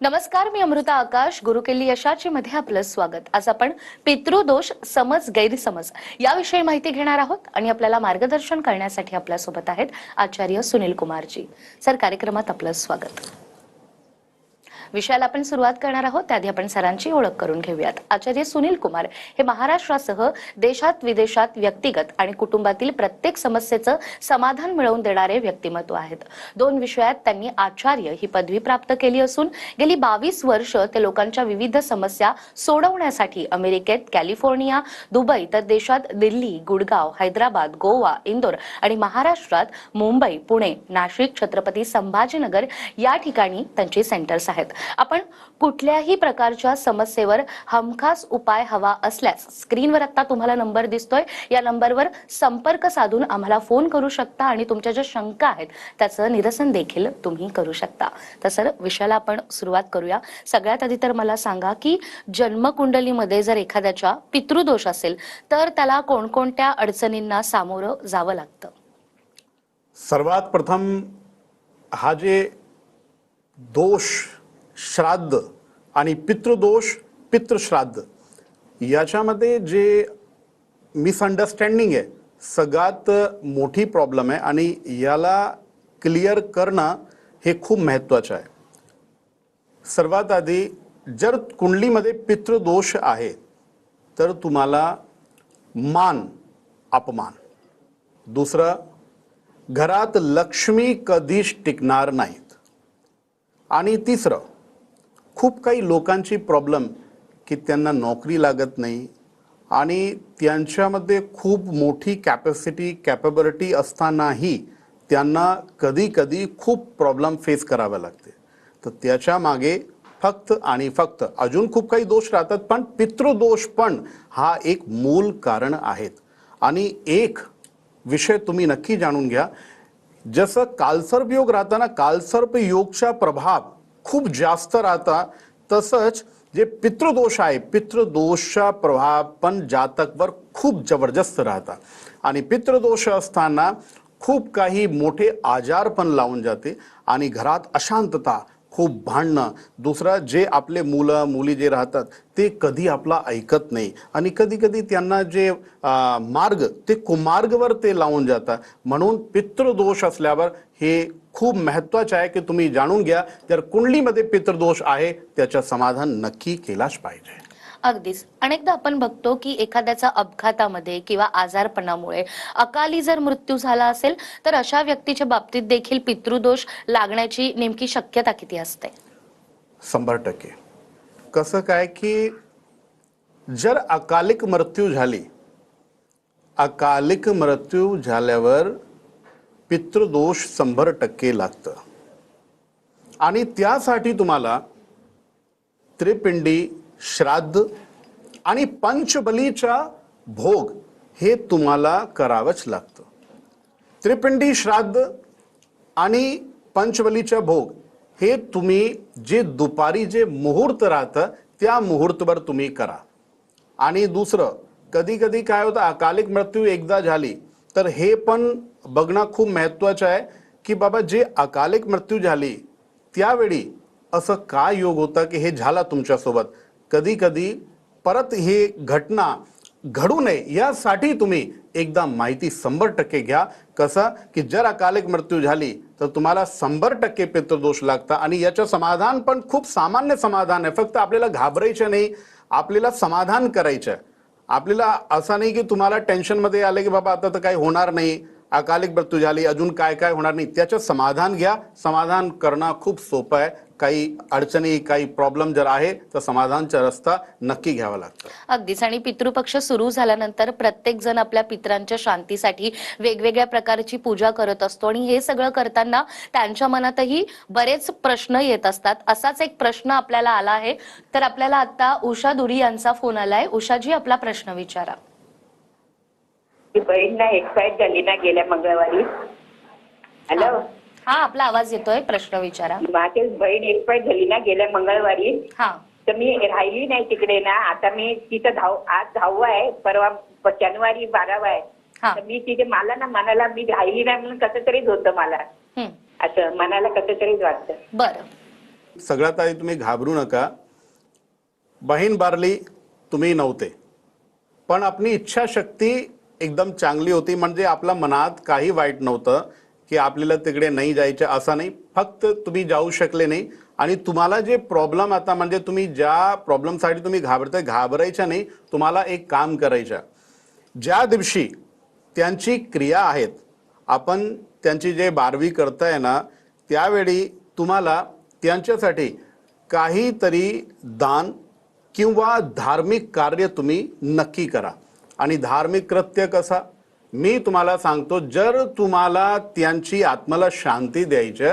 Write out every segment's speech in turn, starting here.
नमस्कार मी अमृता आकाश गुरुकेली यशाची मध्ये आपलं स्वागत. आज आपण पितृदोष समज गैरसमज याविषयी माहिती घेणार आहोत आणि आपल्याला मार्गदर्शन करण्यासाठी आपल्यासोबत आहेत आचार्य सुनील कुमारजी. सर कार्यक्रमात आपलं स्वागत. विषयाला आपण सुरुवात करणार आहोत. त्याआधी आपण सरांची ओळख करून घेऊयात. आचार्य सुनील कुमार हे महाराष्ट्रासह देशात विदेशात व्यक्तिगत आणि कुटुंबातील प्रत्येक समस्येचं समाधान मिळवून देणारे व्यक्तिमत्व आहेत. दोन विषयात त्यांनी आचार्य ही पदवी प्राप्त केली असून गेली बावीस वर्ष ते लोकांच्या विविध समस्या सोडवण्यासाठी अमेरिकेत कॅलिफोर्निया दुबई तर देशात दिल्ली गुडगाव हैदराबाद गोवा इंदोर आणि महाराष्ट्रात मुंबई पुणे नाशिक छत्रपती संभाजीनगर या ठिकाणी त्यांची सेंटर्स आहेत. आपण कुठल्याही प्रकारच्या समस्येवर हमखास उपाय हवा असल्यास स्क्रीनवर आता तुम्हाला नंबर दिसतोय. या नंबरवर संपर्क साधून आम्हाला फोन करू शकता आणि तुमच्या ज्या शंका आहेत त्याचं निरसन देखील तुम्ही करू शकता. तर सर विषयाला आपण सुरुवात करूया. सगळ्यात आधी तर मला सांगा की जन्मकुंडलीमध्ये जर एखाद्याच्या पितृदोष असेल तर त्याला कोणकोणत्या अडचणींना सामोरं जावं लागतं? सर्वात प्रथम हा जे दोष श्राद्ध आणि पितृदोष पितृश्राद्ध. याच्यामध्ये जे मिसअंडरस्टँडिंग आहे सगळ्यात मोठी प्रॉब्लेम आहे आणि याला क्लिअर करणं हे खूप महत्त्वाचं आहे. सर्वात आधी जर कुंडलीमध्ये पितृदोष आहे तर तुम्हाला मान अपमान. दुसरं घरात लक्ष्मी कधीच टिकणार नाहीत. आणि तिसरं खूप काही लोकांची प्रॉब्लेम की त्यांना नोकरी लागत नाही आणि त्यांच्यामध्ये खूप मोठी कॅपॅसिटी कॅपेबिलिटी असतानाही त्यांना कधी कधी खूप प्रॉब्लेम फेस करावे लागते. तर त्याच्यामागे फक्त आणि फक्त अजून खूप काही दोष राहतात पण पितृदोष पण हा एक मूल कारण आहेत. आणि एक विषय तुम्ही नक्की जाणून घ्या. जसं कालसर्प योग राहताना कालसर्प योगचा प्रभाव खूप जास्त राहता तसंच जे पितृदोष आहे पितृदोषचा प्रभाव पण जातकवर खूप जबरदस्त राहता आणि पितृदोष असताना खूप काही मोठे आजार पण लावून जाते आणि घरात अशांतता खूप भांडणं. दुसरं जे आपले मुलं मुली जे राहतात ते कधी आपला ऐकत नाही. आणि कधी कधी त्यांना जे आ, मार्ग ते कुमार्गवर ते लावून जातात. म्हणून पितृदोष असल्यावर हे खूप महत्त्वाचं आहे की तुम्ही जाणून घ्या जर कुंडलीमध्ये पितृदोष आहे त्याचं समाधान नक्की केलाच पाहिजे. अगदीच. अनेकदा आपण बघतो की एखाद्याचा अपघातामध्ये किंवा आजारपणामुळे अकाली जर मृत्यू झाला असेल तर अशा व्यक्तीच्या बाबतीत देखील पितृदोष लागण्याची नेमकी शक्यता किती असते? शंभर टक्के. कसं काय की जर अकालिक मृत्यू झाली अकालिक मृत्यू झाल्यावर पितृदोष शंभर टक्के लागतं. आणि त्यासाठी तुम्हाला त्रिपिंडी श्राद्ध आणि पंचबलीचा भोग हे तुम्हाला करावंच लागतं. त्रिपिंडी श्राद्ध आणि पंचबलीचा भोग हे तुम्ही जे दुपारी जे मुहूर्त राहतं त्या मुहूर्तवर तुम्ही करा. आणि दुसरं कधी कधी काय होतं अकालिक मृत्यू एकदा झाली तर हे पण बघणं खूप महत्त्वाचं आहे की बाबा जे अकालिक मृत्यू झाली त्यावेळी असं काय योग होता की हे झाला तुमच्यासोबत? कधी कधी परत ही घटना घडू नये यासाठी तुम्ही एकदा माहिती शंभर टक्के घ्या. कसं? की जर अकालिक मृत्यू झाली तर तुम्हाला शंभर टक्के पितृदोष लागतं आणि याचं समाधान पण खूप सामान्य समाधान आहे. फक्त आपल्याला घाबरायचं नाही आपल्याला समाधान करायचं आहे. आपल्याला असं नाही की तुम्हाला टेन्शनमध्ये आलं की बाबा आता तर काही होणार नाही अकालिक मृत्यू झाली अजून काय काय होणार नाही. त्याचं समाधान घ्या. समाधान करणं खूप सोपं आहे. काही अडचणी काही प्रॉब्लेम जर आहे तर समाधानचा रस्ता नक्की घ्यावा लागतो. अगदीच. आणि पितृपक्ष सुरू झाल्यानंतर प्रत्येक जण आपल्या पितरांच्या शांतीसाठी वेगवेगळ्या प्रकारची पूजा करत असतो. आणि हे सगळं करताना त्यांच्या मनातही बरेच प्रश्न येत असतात. असाच एक प्रश्न आपल्याला आला आहे. तर आपल्याला आता उषा दुरी यांचा फोन आलाय. उषाजी आपला प्रश्न विचारा. ती बहीण ना एक्सपायर झाली ना गेल्या मंगळवारी. हॅलो हा आपला आवाज येतोय. प्रश्न विचारा. माझी बहीण एक्सपायर झाली ना गेल्या मंगळवारी. हा. तर मी राहिली नाही तिकडे ना. आता मी तिथं धाव आज दहावा आहे. परवा प- जानेवारी बारावा आहे. हा. तर मी तिथे मला ना मनाला मी राहिली नाही म्हणून कसं तरीच होतं मला. हम्म. असं मनाला कसं तरीच वाटतं. बरं. सगळ्यात आधी तुम्ही घाबरू नका. बहीण बारली तुम्ही नव्हते. पण आपली इच्छाशक्ती एकदम चांगली होती. म्हणजे आपल्या मनात काही वाईट नव्हतं. की आपल्याला तिकडे नाही जायचं असं नाही. फक्त तुम्ही जाऊ शकले नाही. आणि तुम्हाला जे प्रॉब्लेम आता म्हणजे तुम्ही ज्या प्रॉब्लेमसाठी तुम्ही घाबरताय घाबरायच्या नाही. तुम्हाला एक काम करायचं. ज्या दिवशी त्यांची क्रिया आहेत आपण त्यांची जे बारवी करताय ना त्यावेळी तुम्हाला त्यांच्यासाठी काहीतरी दान किंवा धार्मिक कार्य तुम्ही नक्की करा. आणि धार्मिक कृत्य कसा? मी तुम्हाला सांगतो जर तुम्हाला त्यांची आत्म्याला शांती द्यायची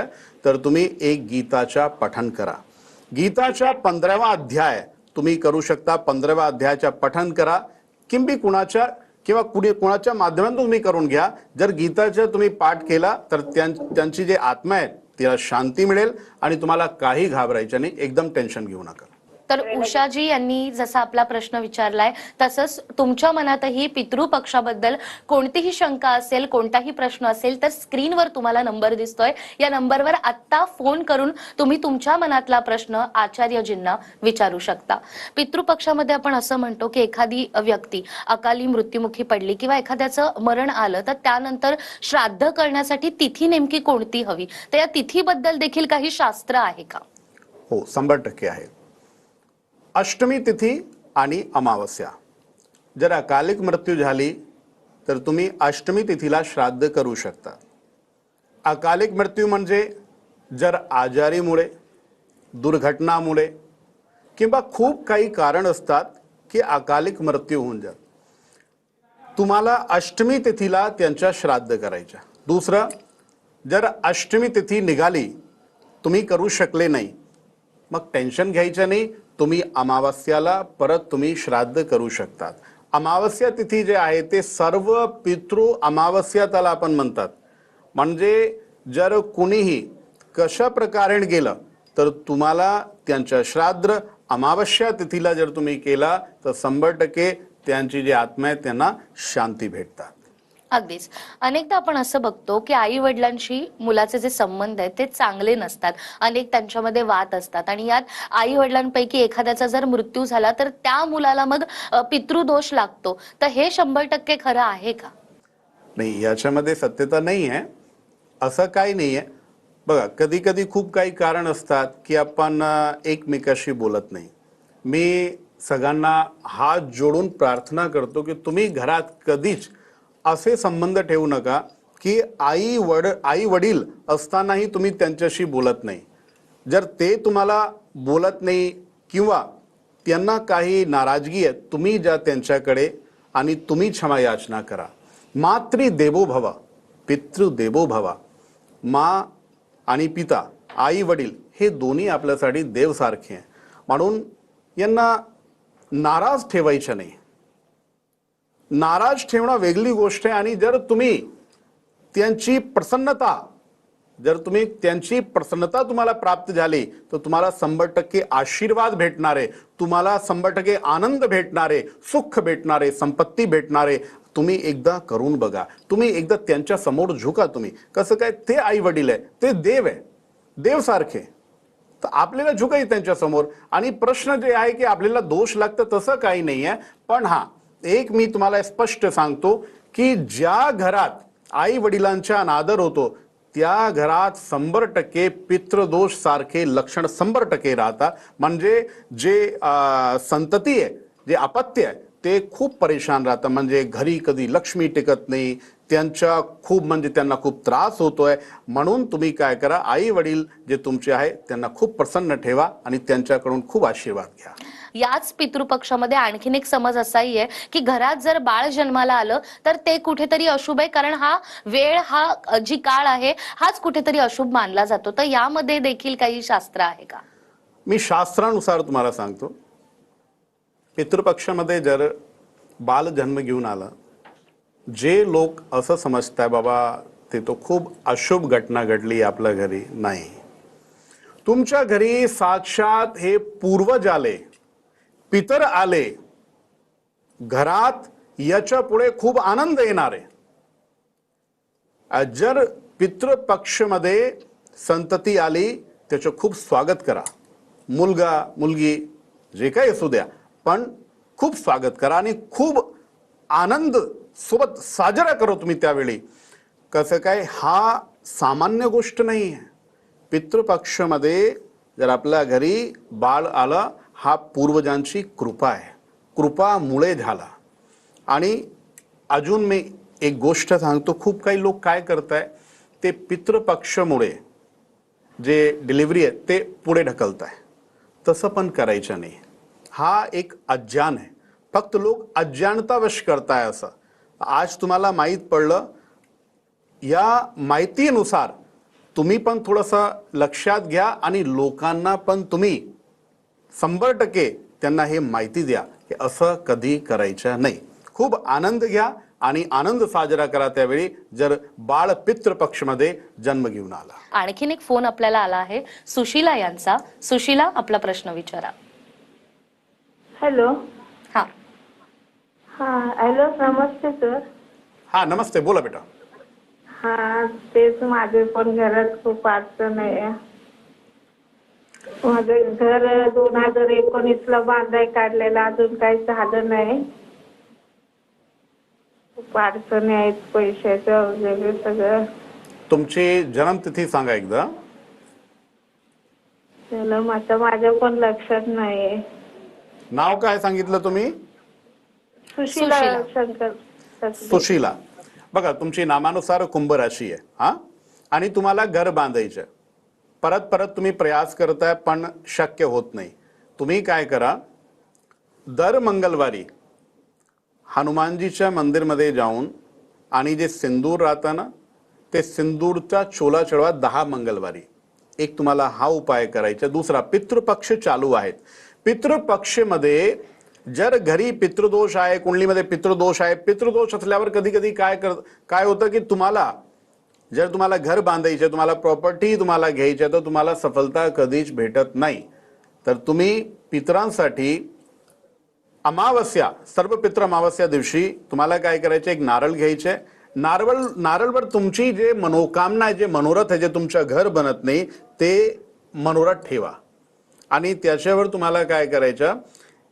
तर तुम्ही एक गीताच्या पठण करा. गीताच्या पंधरावा अध्याय तुम्ही करू शकता. पंधराव्या अध्यायाच्या पठण करा. किंबी कुणाच्या किंवा कुणी कुणाच्या माध्यमातून तुम्ही करून घ्या. जर गीताचा तुम्ही पाठ केला तर त्यां त्यांची जे आत्मा आहे तिला शांती मिळेल आणि तुम्हाला काही घाबरायचं नाही. एकदम टेन्शन घेऊ नका. तर उषाजी यांनी जसा आपला प्रश्न विचारलाय तसंच तुमच्या मनातही पितृपक्षाबद्दल कोणतीही शंका असेल कोणताही प्रश्न असेल तर स्क्रीनवर तुम्हाला नंबर दिसतोय. या नंबरवर आत्ता फोन करून तुम्ही तुमच्या मनातला प्रश्न आचार्यजींना विचारू शकता. पितृपक्षामध्ये आपण असं म्हणतो की एखादी व्यक्ती अकाली मृत्युमुखी पडली किंवा एखाद्याचं मरण आलं तर त्यानंतर श्राद्ध करण्यासाठी तिथी नेमकी कोणती हवी? तर या तिथीबद्दल देखील काही शास्त्र आहे का? हो शंभर टक्के आहे. अष्टमी तिथी आणि अमावस्या. जर अकालिक मृत्यू झाली तर तुम्ही अष्टमी तिथीला श्राद्ध करू शकता. अकालिक मृत्यू म्हणजे जर आजारीमुळे दुर्घटनामुळे किंवा खूप काही कारण असतात की अकालिक मृत्यू होऊन जात. तुम्हाला अष्टमी तिथीला त्यांच्या श्राद्ध करायच्या. दुसरं जर अष्टमी तिथी निघाली तुम्ही करू शकले नाही मग टेन्शन घ्यायचं नाही तुम्ही अमावस्याला परत तुम्ही श्राद्ध करू शकतात. अमावस्या तिथी जे आहे ते सर्व पितृ अमावस्या त्याला आपण म्हणतात. म्हणजे जर कुणीही कशा प्रकारे गेलं तर तुम्हाला त्यांच्या श्राद्ध अमावस्या तिथीला जर तुम्ही केला तर शंभर टक्के त्यांची जी आत्मा आहे त्यांना शांती भेटतात. अगदीच. अनेकदा आपण असं बघतो की आई वडिलांशी मुलाचे जे संबंध आहेत ते चांगले नसतात. अनेक त्यांच्यामध्ये वाद असतात. आणि यात आई वडिलांपैकी एखाद्याचा जर मृत्यू झाला तर त्या मुलाला मग पितृदोष लागतो. तर हे शंभर टक्के खरं आहे का? नाही याच्यामध्ये सत्यता नाही आहे असं काही नाही आहे बघा कधी कधी खूप काही कारण असतात की आपण एकमेकाशी बोलत नाही. मी सगळ्यांना हात जोडून प्रार्थना करतो की तुम्ही घरात कधीच असे संबंध ठेवू नका की आई वड आई वडील असतानाही तुम्ही त्यांच्याशी बोलत नाही. जर ते तुम्हाला बोलत नाही किंवा त्यांना काही नाराजगी आहे तुम्ही ज्या त्यांच्याकडे आणि तुम्ही क्षमा याचना करा. मातृ देवो भवा पितृ देवो भवा मा आणि पिता आई वडील हे दोन्ही आपल्यासाठी देवसारखे आहे म्हणून यांना नाराज ठेवायचं नाही. नाराज ठेवणं वेगळी गोष्ट आहे. आणि जर तुम्ही त्यांची प्रसन्नता जर तुम्ही त्यांची प्रसन्नता तुम्हाला प्राप्त झाली तर तुम्हाला शंभर टक्के आशीर्वाद भेटणारे तुम्हाला शंभर टक्के आनंद भेटणारे सुख भेटणारे संपत्ती भेटणारे तुम्ही एकदा करून बघा. तुम्ही एकदा त्यांच्यासमोर झुका तुम्ही. कसं काय? ते आई वडील आहे ते देव आहे देव सारखे. तर आपल्याला झुकाय त्यांच्यासमोर. आणि प्रश्न जे आहे की आपल्याला दोष लागतं तसं काही नाही आहे. पण हां एक मी तुम्हाला स्पष्ट सांगतो की ज्या घरात आई वडिलांच्या अनादर होतो त्या घरात शंभर टक्के पितृदोष सारखे लक्षण शंभर टक्के राहतात. म्हणजे जे संतती आहे जे अपत्य आहे ते खूप परेशान राहतं. म्हणजे घरी कधी लक्ष्मी टिकत नाही त्यांच्या खूप म्हणजे त्यांना खूप त्रास होतोय. म्हणून तुम्ही काय करा आई वडील जे तुमचे आहे त्यांना खूप प्रसन्न ठेवा आणि त्यांच्याकडून खूप आशीर्वाद घ्या. याच पितृपक्षामध्ये आणखीन एक समज असाही आहे की घरात जर बाळ जन्माला आलं तर ते कुठेतरी अशुभ आहे. कारण हा वेळ हा जी काळ आहे हाच कुठेतरी अशुभ मानला जातो. तर यामध्ये देखील काही शास्त्र आहे का? मी शास्त्रानुसार तुम्हाला सांगतो. पितृपक्षामध्ये जर बाल जन्म घेऊन आला जे लोक असं समजताय बाबा ते तो खूप अशुभ घटना घडली आपल्या घरी. नाही. तुमच्या घरी साक्षात हे पूर्वज आले. पितर आले घरात याच्यापुढे खूप आनंद येणार. आहे जर पितृपक्षमध्ये संतती आली त्याचं खूप स्वागत करा. मुलगा मुलगी जे काही असू द्या पण खूप स्वागत करा आणि खूप आनंद सोबत साजरा करो तुम्ही त्यावेळी. कसं काय? हा सामान्य गोष्ट नाही आहे पितृपक्षमध्ये जर आपल्या घरी बाळ आलं हा पूर्वजांची कृपा आहे. कृपामुळे झाला. आणि अजून मी एक गोष्ट सांगतो खूप काही लोक काय करत आहे ते पितृपक्षमुळे जे डिलिव्हरी आहे ते पुढे ढकलत आहे तसं पण करायचं नाही. हा एक अज्ञान आहे. फक्त लोक अज्ञानतावश करताय असं. आज तुम्हाला माहीत पडलं या माहितीनुसार तुम्ही पण थोडंसं लक्षात घ्या आणि लोकांना पण तुम्ही शंभर टक्के त्यांना हे माहिती द्या की असं कधी करायचं नाही. खूप आनंद घ्या आणि आनंद साजरा करा त्यावेळी जर बाळ पितृपक्षमध्ये जन्म घेऊन आला. आणखीन एक फोन आपल्याला आला आहे. सुशीला यांचा. सुशीला आपला प्रश्न विचारा. हॅलो. हा. हा हॅलो नमस्ते सर. हा नमस्ते बोला बेटा. हा तेच माझे पण घरात खूप अडचण आहे. माझं घर दोन हजार एकोणीस ला बांधाय काढलेलं अजून काही झालं नाही. खूप अडचणी आहेत पैशाचं वगैरे सगळं. तुमची जन्मतिथी सांगा एकदा. त्याला माझं माझ्या पण लक्षात नाही नाव काय सांगितलं तुम्ही? सुशीला सुशीला. शंकर. सुशीला. बघा तुमची नामानुसार कुंभ राशी आहे हा? आणि तुम्हाला घर बांधायचं आहे. परत परत तुम्ही प्रयास करताय पण शक्य होत नाही. तुम्ही काय करा दर मंगलवारी हनुमानजीच्या मंदिरमध्ये जाऊन आणि जे सिंदूर राहतं ना ते सिंदूरचा चोला चढवा दहा मंगलवारी. एक तुम्हाला हा उपाय करायचा. दुसरा पितृपक्ष चालू आहेत. पितृपक्षमध्ये जर घरी पितृदोष आहे कुंडलीमध्ये पितृदोष आहे पितृदोष असल्यावर कधी कधी काय कर काय होतं की तुम्हाला जर तुम्हाला घर बांधायचे तुम्हाला प्रॉपर्टी तुम्हाला घ्यायची आहे, तर तुम्हाला सफलता कधीच भेटत नाही. तर तुम्ही पितरांसाठी अमावस्या सर्व पित्र अमावस्या दिवशी तुम्हाला काय करायचे एक नारळ घ्यायचे नारळ नारळवर तुमची जे मनोकामना आहे जे मनोरथ आहे जे तुमचं घर बनत नाही ते मनोरथ ठेवा. आणि त्याच्यावर तुम्हाला काय करायचं?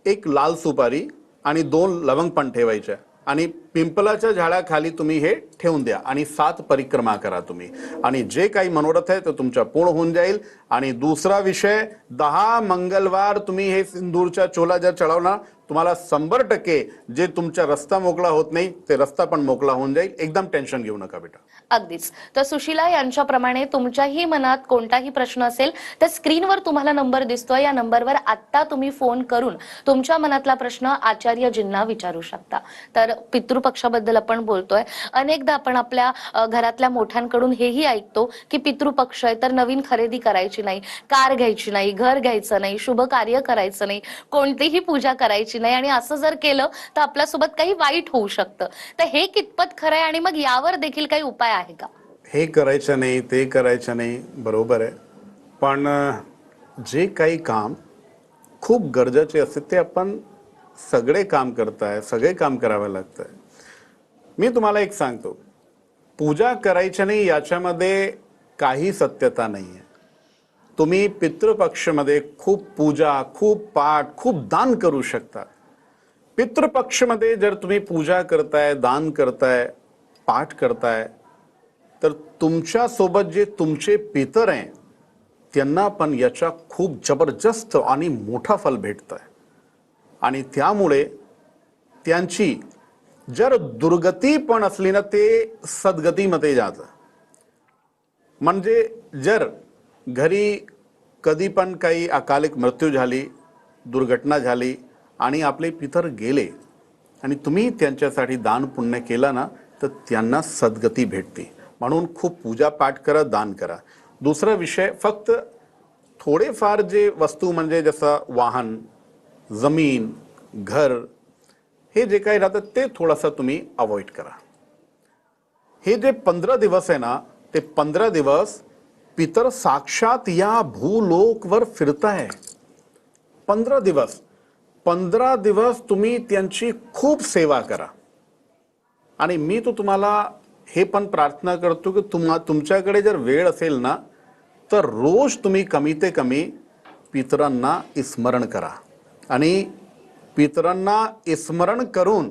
एक लाल सुपारी आणि दोन लवंग पण ठेवायच्या आणि पिंपलाच्या झाडाखाली तुम्ही हे ठेवून द्या आणि सात परिक्रमा करा तुम्ही. आणि जे काही मनोरथ आहे ते तुमच्या पूर्ण होऊन जाईल. आणि दुसरा विषय दहा मंगळवार तुम्ही हे सिंदूरच्या चोला जर चढवणार तुम्हाला शंभर टक्के जे तुमचा रस्ता मोकळा होत नाही ते रस्ता पण मोकळा होऊन जाईल. एकदम टेन्शन घेऊ नका बेटा. अगदीच. तर सुशीला यांच्याप्रमाणे तुमच्याही मनात कोणताही प्रश्न असेल तर स्क्रीनवर तुम्हाला नंबर दिसतोय. या नंबरवर आत्ता तुम्ही फोन करून तुमच्या मनातला प्रश्न आचार्यजींना विचारू शकता. तर पितृपक्षाबद्दल आपण बोलतोय. अनेकदा आपण आपल्या घरातल्या मोठ्यांकडून हेही ऐकतो की पितृपक्ष आहे तर नवीन खरेदी करायची नाही कार घ्यायची नाही घर घ्यायचं नाही शुभ कार्य करायचं नाही कोणतीही पूजा करायची नाही आणि असं जर केलं तर आपल्यासोबत काही वाईट होऊ शकतं. तर हे कितपत खरं आहे? आणि मग यावर देखील काही उपाय आहे का? हे करायचं नाही ते करायचं नाही बरोबर आहे. पण जे काही काम खूप गरजेचे असते ते आपण सगळे काम करताय सगळे काम करावं लागतंय. मी तुम्हाला एक सांगतो. पूजा करायची नाही याच्यामध्ये काही सत्यता नाही आहे तुम्ही पितृपक्षमध्ये खूप पूजा खूप पाठ खूप दान करू शकता. पितृपक्षमध्ये जर तुम्ही पूजा करताय दान करताय पाठ करताय तर तुमच्यासोबत जे तुमचे पितर आहे त्यांना पण याचा खूप जबरदस्त आणि मोठा फल भेटत आहे आणि त्यामुळे त्यांची जर दुर्गती पण असली ना ते सद्गतीमध्ये जातं. म्हणजे जर घरी कधी पण काही अकालिक मृत्यू झाली दुर्घटना झाली आणि आपले पितर गेले आणि तुम्ही त्यांच्यासाठी दान पुण्य केला ना तर त्यांना सद्गती भेटते. म्हणून खूप पूजापाठ करा दान करा. दुसरा विषय फक्त थोडेफार जे वस्तू म्हणजे जसं वाहन जमीन घर हे जे काही राहतं ते थोडंसं तुम्ही अवॉइड करा. हे जे पंधरा दिवस आहे ना ते पंधरा दिवस पितर साक्षात या भूलोकवर फिरताय. पंधरा दिवस. पंधरा दिवस तुम्ही त्यांची खूप सेवा करा. आणि मी तो तुम्हाला हे पण प्रार्थना करतो की तुम्हा तुमच्याकडे जर वेळ असेल ना तर रोज तुम्ही कमी ते कमी पितरांना स्मरण करा. आणि पितरांना स्मरण करून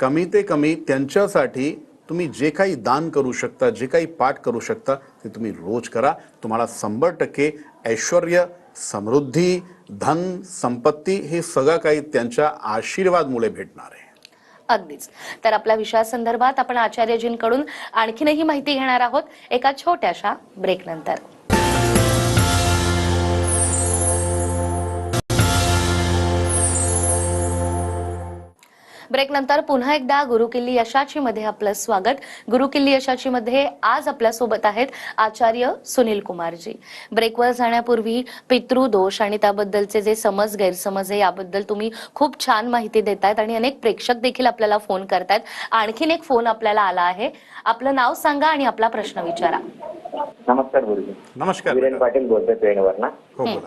कमी ते कमी त्यांच्यासाठी तुम्ही जे काही दान करू शकता जे काही पाठ करू शकता ते तुम्ही रोज करा. तुम्हाला शंभर टक्के ऐश्वर समृद्धी धन संपत्ती हे सगळं काही त्यांच्या आशीर्वादमुळे भेटणार आहे. अगदीच. तर आपल्या विषयासंदर्भात आपण आचार्यजींकडून आणखीनही माहिती घेणार आहोत एका छोट्याशा ब्रेकनंतर ब्रेक नंतर पुन्हा एकदा गुरुकिल्ली यशाची मध्ये आपलं स्वागत. गुरुकिल्ली यशाची मध्ये आज आपल्यासोबत आहेत आचार्य सुनील कुमारजी. ब्रेकवर जाण्यापूर्वी पितृदोष आणि त्याबद्दलचे जे समज गैरसमज आहे याबद्दल तुम्ही खूप छान माहिती देतायत आणि अनेक प्रेक्षक देखील आपल्याला फोन करतायत. आणखीन एक फोन आपल्याला आला आहे. आपलं नाव सांगा आणि आपला प्रश्न विचारा. नमस्कार गुरुजी. नमस्कार. विरेन. पाटील बोलतोय ट्रेनवर ना हो बोला.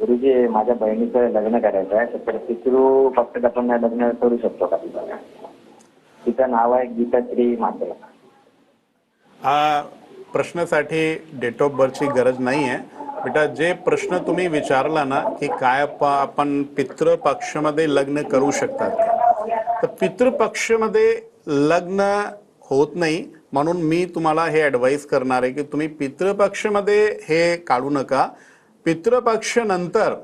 गुरुजी माझ्या बहिणीचं लग्न करायचं आहे तर पितृ फक्त आपण लग्न करू शकतो का? तिचं तिचं नाव आहे गीताश्री माते. हा प्रश्नासाठी डेट ऑफ बर्थची गरज नाही आहे. बेटा जे प्रश्न तुम्ही विचारला ना की काय आपण पितृपक्षामध्ये लग्न करू शकतात? तर पितृपक्षामध्ये लग्न होत नाही म्हणून मी तुम्हाला हे ॲडवाईस करणार आहे की तुम्ही पितृपक्षामध्ये हे काढू नका. पितृपक्ष नंतर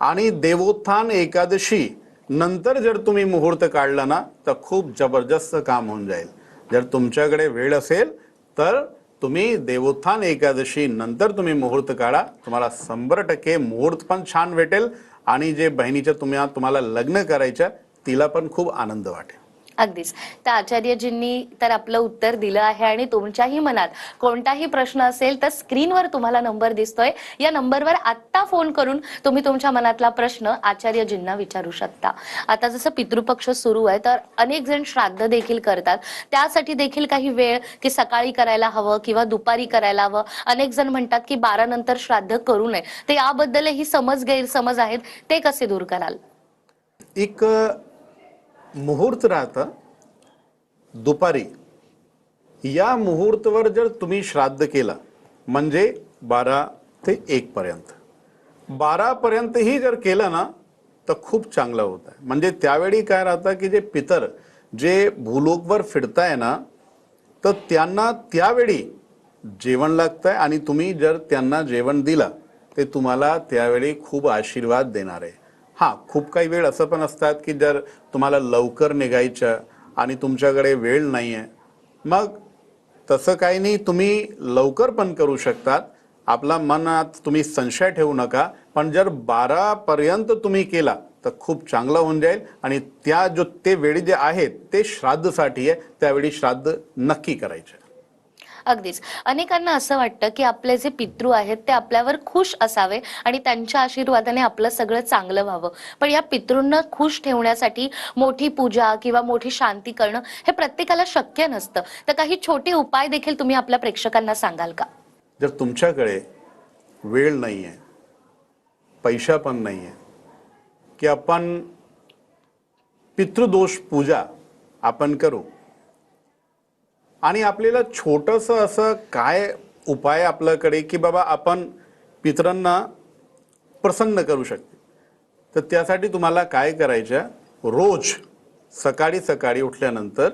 आणि देवोत्थान एकादशी नंतर जर तुम्ही मुहूर्त काढला ना तर खूप जबरदस्त काम होऊन जाईल. जर तुमच्याकडे वेळ असेल तर तुम्ही देवोत्थान एकादशी नंतर तुम्ही मुहूर्त काढा. तुम्हाला शंभर टक्के मुहूर्त पण छान भेटेल आणि जे बहिणीच्या तुम्ही तुम्हाला लग्न करायच्या तिला पण खूप आनंद वाटेल. अगदीच. तर आचार्यजींनी तर आपलं उत्तर दिलं आहे आणि तुमच्याही मनात कोणताही प्रश्न असेल तर स्क्रीनवर तुम्हाला नंबर दिसतोय. या नंबरवर आत्ता फोन करून तुम्ही तुमच्या मनातला प्रश्न आचार्यजींना विचारू शकता. आता जसं पितृपक्ष सुरू आहे तर अनेक जण श्राद्ध देखील करतात. त्यासाठी देखील काही वेळ की सकाळी करायला हवं किंवा दुपारी करायला हवं. अनेक जण म्हणतात की बारा नंतर श्राद्ध करू नये. तर याबद्दलही समज गैरसमज आहेत. ते कसे दूर कराल? एक मुहूर्त राहतं दुपारी. या मुहूर्तवर जर तुम्ही श्राद्ध केलं म्हणजे बारा ते एकपर्यंत बारापर्यंतही जर केलं ना तर खूप चांगलं होत आहे. म्हणजे त्यावेळी काय राहतं की जे पितर जे भूलोकवर फिरताय ना तर त्यांना त्यावेळी जेवण लागतंय आणि तुम्ही जर त्यांना जेवण दिलं ते तुम्हाला त्यावेळी खूप आशीर्वाद देणार आहे. हां खूप काही वेळ असं पण असतात की जर तुम्हाला लवकर निघायचं आणि तुमच्याकडे वेळ नाही आहे मग तसं काही नाही तुम्ही लवकर पण करू शकतात. आपला मनात तुम्ही संशय ठेवू नका पण जर बारापर्यंत तुम्ही केला तर खूप चांगलं होऊन जाईल आणि त्या जो ते वेळी जे आहेत ते श्राद्धसाठी आहे त्यावेळी श्राद्ध नक्की करायचे. अगदीच. अनेकांना असं वाटतं की आपले जे पितृ आहेत ते आपल्यावर खुश असावे आणि त्यांच्या आशीर्वादाने आपलं सगळं चांगलं व्हावं. पण या पितृंना खुश ठेवण्यासाठी मोठी पूजा किंवा मोठी शांती करणं हे प्रत्येकाला शक्य नसतं. तर काही छोटे उपाय देखील तुम्ही आपल्या प्रेक्षकांना सांगाल का? जर तुमच्याकडे वेळ नाही आहे पैसा पण नाही आहे की आपण पितृदोष पूजा आपण करू आणि आपल्याला छोटंसं असं काय उपाय आपल्याकडे की बाबा आपण पितरांना प्रसन्न करू शकते? तर त्यासाठी तुम्हाला काय करायचं रोज सकाळी सकाळी उठल्यानंतर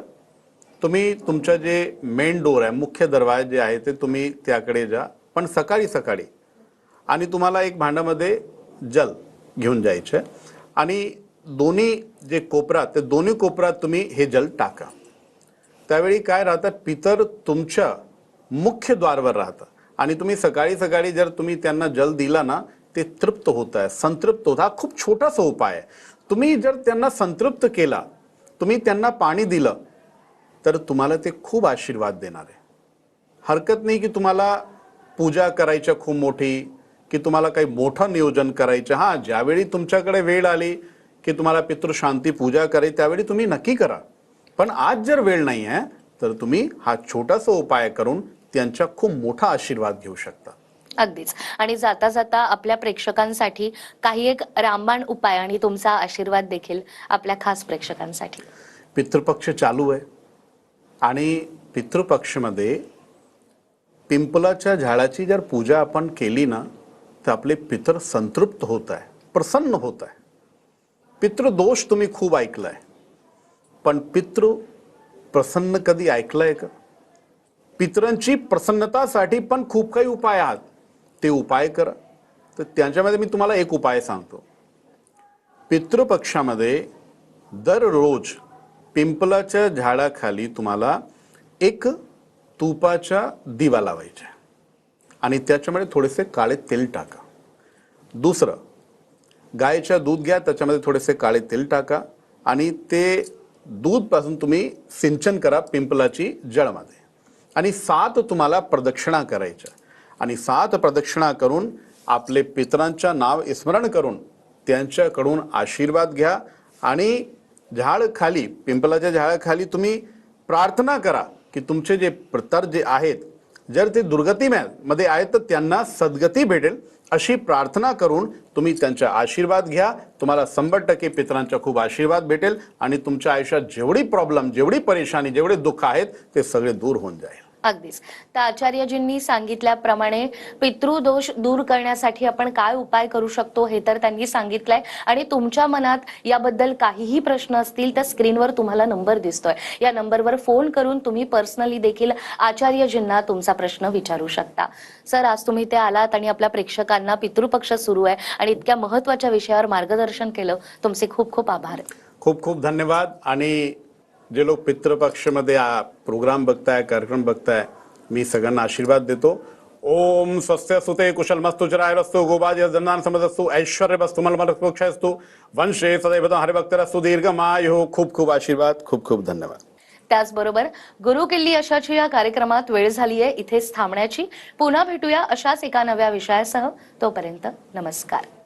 तुम्ही तुमचं जे मेन डोर आहे मुख्य दरवाजा जे आहे ते तुम्ही त्याकडे जा. पण सकाळी सकाळी. आणि तुम्हाला एक भांड्यामध्ये जल घेऊन जायचं आणि दोन्ही जे कोपरात ते दोन्ही कोपरात तुम्ही हे जल टाका. त्यावेळी काय राहतं पितर तुमच्या मुख्य द्वारवर राहतं आणि तुम्ही सकाळी सकाळी जर तुम्ही त्यांना जल दिला ना ते तृप्त होत आहे. संतृप्त होत. हा खूप छोटासा उपाय आहे. तुम्ही जर त्यांना संतृप्त केला तुम्ही त्यांना पाणी दिलं तर तुम्हाला ते खूप आशीर्वाद देणार आहे. हरकत नाही की तुम्हाला पूजा करायच्या खूप मोठी की तुम्हाला काही मोठं नियोजन करायचं. हां ज्यावेळी तुमच्याकडे वेळ आली की तुम्हाला पितृशांती पूजा करायची त्यावेळी तुम्ही नक्की करा. पण आज जर वेळ नाही आहे तर तुम्ही हा छोटासा उपाय करून त्यांचा खूप मोठा आशीर्वाद घेऊ शकता. अगदीच. आणि जाता जाता आपल्या प्रेक्षकांसाठी काही एक रामबाण उपाय आणि तुमचा आशीर्वाद देखील आपल्या खास प्रेक्षकांसाठी. पितृपक्ष चालू आहे. आणि पितृपक्षमध्ये पिंपलाच्या झाडाची जर पूजा आपण केली ना तर आपले पितर संतृप्त होत आहे प्रसन्न होत आहे. पितृदोष तुम्ही खूप ऐकलाय. पण पितृ प्रसन्न कधी ऐकलंय का? पितरांची प्रसन्नतासाठी पण खूप काही उपाय आहेत. ते उपाय करा. तर त्यांच्यामध्ये मी तुम्हाला एक उपाय सांगतो. पितृपक्षामध्ये दररोज पिंपलाच्या झाडाखाली तुम्हाला एक तुपाच्या दिवा लावायचा आणि त्याच्यामध्ये थोडेसे काळे तेल टाका. दुसरं गायच्या दूध घ्या त्याच्यामध्ये थोडेसे काळे तेल टाका. आणि ते दूधपासून तुम्ही सिंचन करा पिंपलाची जळमध्ये. आणि सात तुम्हाला प्रदक्षिणा करायच्या. आणि सात प्रदक्षिणा करून आपले पितरांच्या नाव स्मरण करून त्यांच्याकडून आशीर्वाद घ्या आणि झाड खाली पिंपलाच्या झाडाखाली तुम्ही प्रार्थना करा की तुमचे जे पितर जे आहेत जर ते दुर्गती मध्ये आहेत तर त्यांना सद्गती भेटेल अशी प्रार्थना करून तुम्ही त्यांचा आशीर्वाद घ्या. तुम्हाला शंभर टक्के पितरांचा खूप आशीर्वाद भेटेल आणि तुमच्या आयुष्यात जेवढी प्रॉब्लेम जेवढी परेशानी जेवढे दुःख आहेत ते सगळे दूर होऊन जाईल. अगदीच. तर आचार्यजींनी सांगितल्याप्रमाणे पितृदोष दूर करण्यासाठी आपण काय उपाय करू शकतो हे तर त्यांनी सांगितलंय. आणि तुमच्या मनात याबद्दल काहीही प्रश्न असतील तर स्क्रीनवर तुम्हाला नंबर दिसतोय. या नंबरवर फोन करून तुम्ही पर्सनली देखील आचार्यजींना तुमचा प्रश्न विचारू शकता. सर आज तुम्ही ते आलात आणि आपल्या प्रेक्षकांना पितृपक्ष सुरू आहे आणि इतक्या महत्त्वाच्या विषयावर मार्गदर्शन केलं. तुमचे खूप खूप आभार. खूप खूप धन्यवाद आणि जे लोक पितृपक्षमध्ये प्रोग्राम बघताय कार्यक्रम बघताय मी सगळ्यांना आशीर्वाद देतो. ओम स्वस्य सुते कुशल मस्तु असतो गोबाज जन्नान समजस्तु ऐश्वर्य वस्तु मलमलक्षयस्तु वंशे सदैव माय हो खूप खूप आशीर्वाद खूप खूप धन्यवाद. त्याचबरोबर गुरु किल्ली अशाची या कार्यक्रमात वेळ झाली आहे इथेच थांबण्याची. पुन्हा भेटूया अशाच एका नव्या विषयासह. तोपर्यंत नमस्कार.